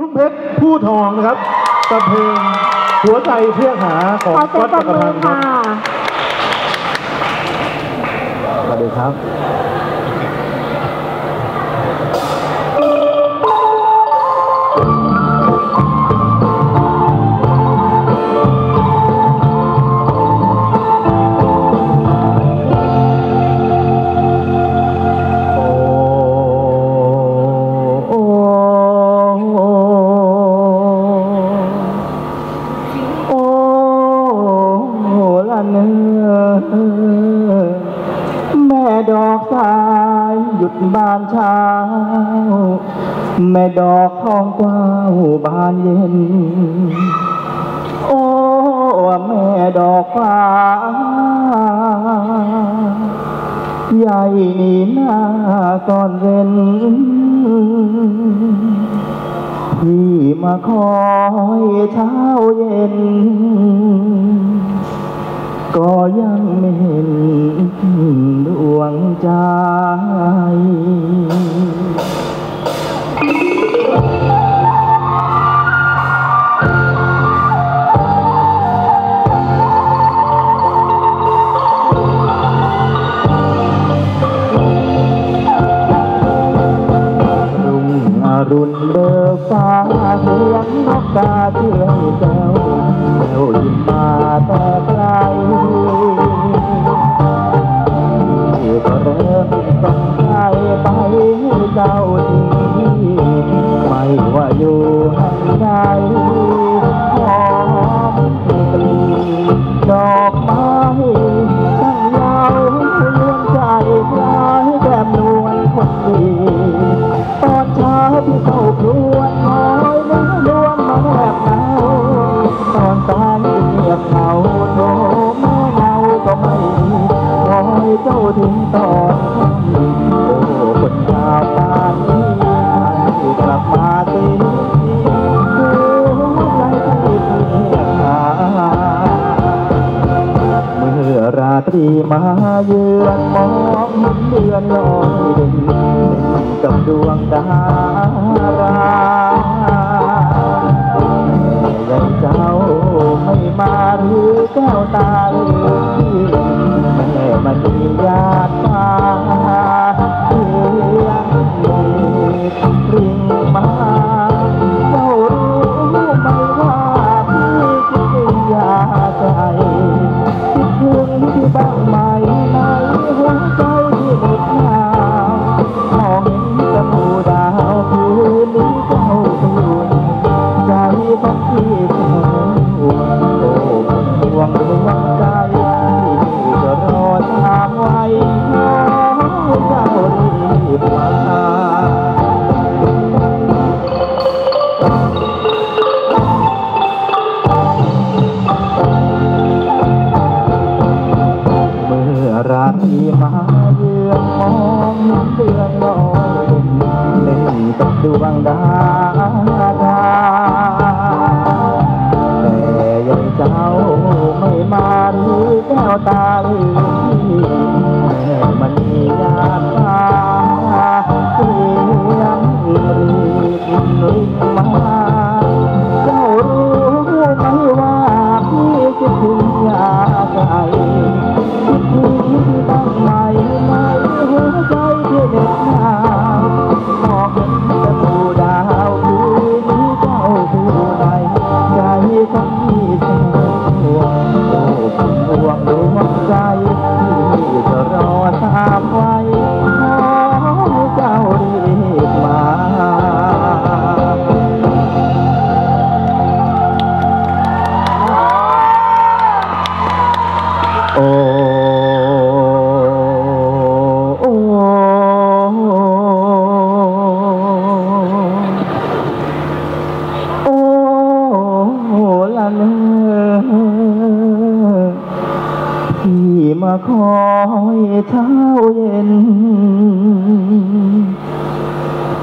รุ่งเพชรผู้ทองนะครับกับเพลงหัวใจเพื่อหาของขอเสียวังดปรจับกรมืพัอนธ์ครัค่ะบสวัสดีครับ ดอกสายหยุดบานเช้า แม่ดอกทองกว้าวบานเย็น โอ้แม่ดอกฟ้าใหญ่นี่หน้าซ่อนเร้นพี่มาคอยเช้าเย็น ก็ยังไม่เห็น รุณเบิกฟ้าเสียงนกกาเชื่อยแก้วแก้วยินมาแต่ไกลที่ก็เริ่มต้องใจไปให้เจ้าทีไม่ว่าอยู่แห่งใด อนมองเห็นเดือนลอยเด่นกับดว มาเยือนมองเห็นเดือนลอยเล่นกับดวงดาร คอยเช้าเย็น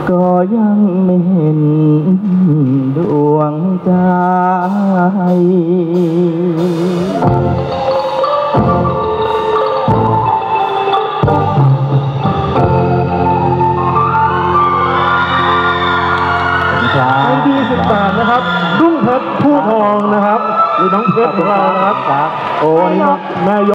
ก็ยังไม่เห็นดวงใจครับดี18นะครับดุ้งเพชรผู้ทองนะครับหรือน้องเพชรของเรานะครับครับโอ้นี่แม่ยก